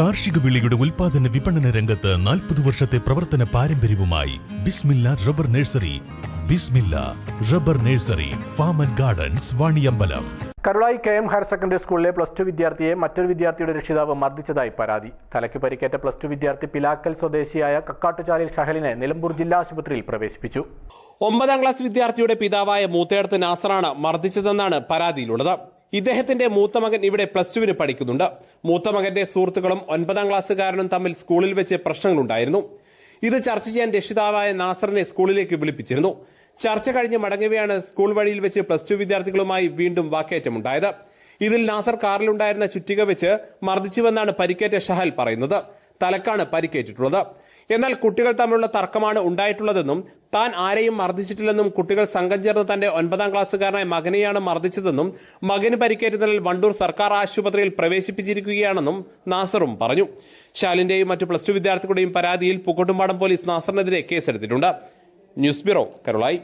കാർഷിക വിളിയുടെ ഉൽപാദന വിപണന രംഗത്ത് നാൽപ്പത് വർഷത്തെ പ്രവർത്തന പാരമ്പര്യവുമായി Bismilla rubber nursery. Bismilla rubber nursery farm and gardens Vaniyambalam. Karulai K M higher secondary സ്കൂളിലെ പ്ലസ് ടു വിദ്യാർത്ഥിയെ മറ്റൊരു വിദ്യാർത്ഥിയുടെ രക്ഷിതാവ് മർദ്ദിച്ചതായി പരാതി. തലയ്ക്ക് പരിക്കേറ്റ പ്ലസ് ടു വിദ്യാർത്ഥി പിലാക്കൽ സ്വദേശിയായ കക്കാട്ടുചാലിൽ ഷഹലിനെ നിലമ്പൂർ ജില്ലാ ആശുപത്രിയിൽ പ്രവേശിപ്പിച്ചു. ഒമ്പതാം ക്ലാസ് വിദ്യാർത്ഥിയുടെ പിതാവായ മൂത്തേടത്ത് നാസറാണ് മർദ്ദിച്ചതെന്നാണ് പരാതിയിലുള്ളത്. ഇദ്ദേഹത്തിന്റെ മൂത്ത മകൻ ഇവിടെ പ്ലസ് ടുവിന് പഠിക്കുന്നുണ്ട്. മൂത്ത മകന്റെ സുഹൃത്തുക്കളും ഒൻപതാം ക്ലാസ്സുകാരനും തമ്മിൽ സ്കൂളിൽ വെച്ച് പ്രശ്നങ്ങളുണ്ടായിരുന്നു. ഇത് ചർച്ച ചെയ്യാൻ രക്ഷിതാവായ നാസറിനെ സ്കൂളിലേക്ക് വിളിപ്പിച്ചിരുന്നു. ചർച്ച കഴിഞ്ഞ് മടങ്ങവെയാണ് സ്കൂൾ വഴിയിൽ വെച്ച് പ്ലസ് ടു വിദ്യാർത്ഥികളുമായി വീണ്ടും വാക്കേറ്റമുണ്ടായത്. ഇതിൽ നാസർ കാറിലുണ്ടായിരുന്ന ചുറ്റിക വെച്ച് മർദ്ദിച്ചുവെന്നാണ് പരിക്കേറ്റ ഷഹൽ പറയുന്നത്. തലക്കാണ് പരിക്കേറ്റിട്ടുള്ളത്. എന്നാൽ കുട്ടികൾ തമ്മിലുള്ള തർക്കമാണ് ഉണ്ടായിട്ടുള്ളതെന്നും താൻ ആരെയും മർദ്ദിച്ചിട്ടില്ലെന്നും കുട്ടികൾ സംഘം ചേർന്ന് തന്റെ ഒൻപതാം ക്ലാസ്സുകാരനായ മകനെയാണ് മർദ്ദിച്ചതെന്നും മകന് പരിക്കേറ്റതിനാൽ വണ്ടൂർ സർക്കാർ ആശുപത്രിയിൽ പ്രവേശിപ്പിച്ചിരിക്കുകയാണെന്നും നാസറും പറഞ്ഞു. ശാലിന്റെയും മറ്റു പ്ലസ് ടു വിദ്യാർത്ഥികളുടെയും പരാതിയിൽ പൂക്കോട്ടുംപാടം പോലീസ് നാസറിനെതിരെ കേസെടുത്തിട്ടുണ്ട്. News bureau Karulai.